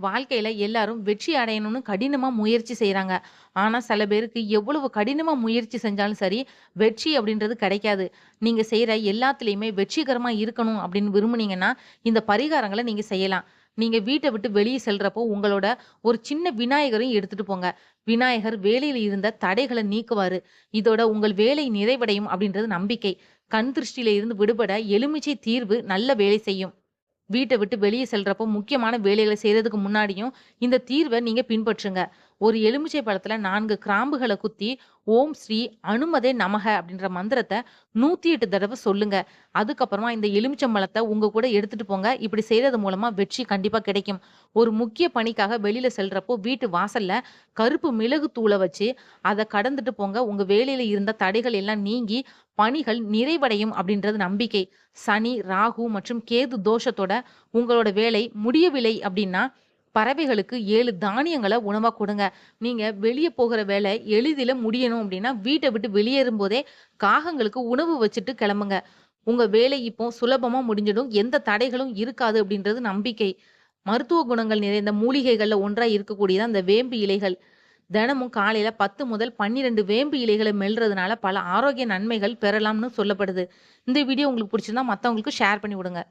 வாழ்க்கையில் எல்லாரும் வெற்றி அடையணும்னு கடினமாக முயற்சி செய்கிறாங்க ஆனால் சில பேருக்கு எவ்வளவு கடினமாக முயற்சி செஞ்சாலும் சரி, வெற்றி அப்படின்றது கிடைக்காது. நீங்கள் செய்கிற எல்லாத்துலேயுமே வெற்றிகரமாக இருக்கணும் அப்படின்னு விரும்புனீங்கன்னா, இந்த பரிகாரங்களை நீங்கள் செய்யலாம். நீங்கள் வீட்டை விட்டு வெளியே செல்றப்போ, உங்களோட ஒரு சின்ன விநாயகரையும் எடுத்துகிட்டு போங்க. விநாயகர் வேலையில் இருந்த தடைகளை நீக்குவார் இதோட உங்கள் வேலை நிறைவடையும் அப்படின்றது நம்பிக்கை. கண் திருஷ்டியில இருந்து விடுபட எலுமிச்சை தீர்வு நல்ல வேலை செய்யும். வீட்டை விட்டு வெளியே செல்றப்போ முக்கியமான வேலைகளை செய்யறதுக்கு முன்னாடியும் இந்த தீர்வை நீங்க பின்பற்றுங்க. ஒரு எலுமிச்சை பழத்துல நான்கு கிராம்புகளை குத்தி, ஓம் ஸ்ரீ அனுமதே நமக அப்படின்ற மந்திரத்தை நூத்தி எட்டு தடவை சொல்லுங்க. அதுக்கப்புறமா இந்த எலுமிச்சம்பழத்த உங்க கூட எடுத்துட்டு போங்க. இப்படி செய்யறது மூலமா வெற்றி கண்டிப்பா கிடைக்கும். ஒரு முக்கிய பணிக்காக வெளியில செல்றப்போ வீட்டு வாசல்ல கருப்பு மிளகு தூளை வச்சு, அதை கடந்துட்டு போங்க. உங்க வேலையில இருந்த தடைகள் எல்லாம் நீங்கி, பணிகள் நிறைவடையும் அப்படின்றது நம்பிக்கை. சனி, ராகு மற்றும் கேது தோஷத்தோட உங்களோட வேலை முடியவில்லை அப்படின்னா, பறவைகளுக்கு ஏழு தானியங்களை உணவாக கொடுங்க நீங்கள் வெளியே போகிற வேலை எளிதில் முடியணும் அப்படின்னா, வீட்டை விட்டு வெளியேறும் போதே காகங்களுக்கு உணவு வச்சுட்டு கிளம்புங்க. உங்கள் வேலை இப்போ சுலபமாக முடிஞ்சிடும். எந்த தடைகளும் இருக்காது அப்படின்றது நம்பிக்கை. மருத்துவ குணங்கள் நிறைந்த மூலிகைகளில் ஒன்றாக இருக்கக்கூடியது அந்த வேம்பு இலைகள். தினமும் காலையில் பத்து முதல் 12 வேம்பு இலைகளை மெல்றதுனால பல ஆரோக்கிய நன்மைகள் பெறலாம்னு சொல்லப்படுது. இந்த வீடியோ உங்களுக்கு பிடிச்சிருந்தா மற்றவங்களுக்கு ஷேர் பண்ணி விடுங்க.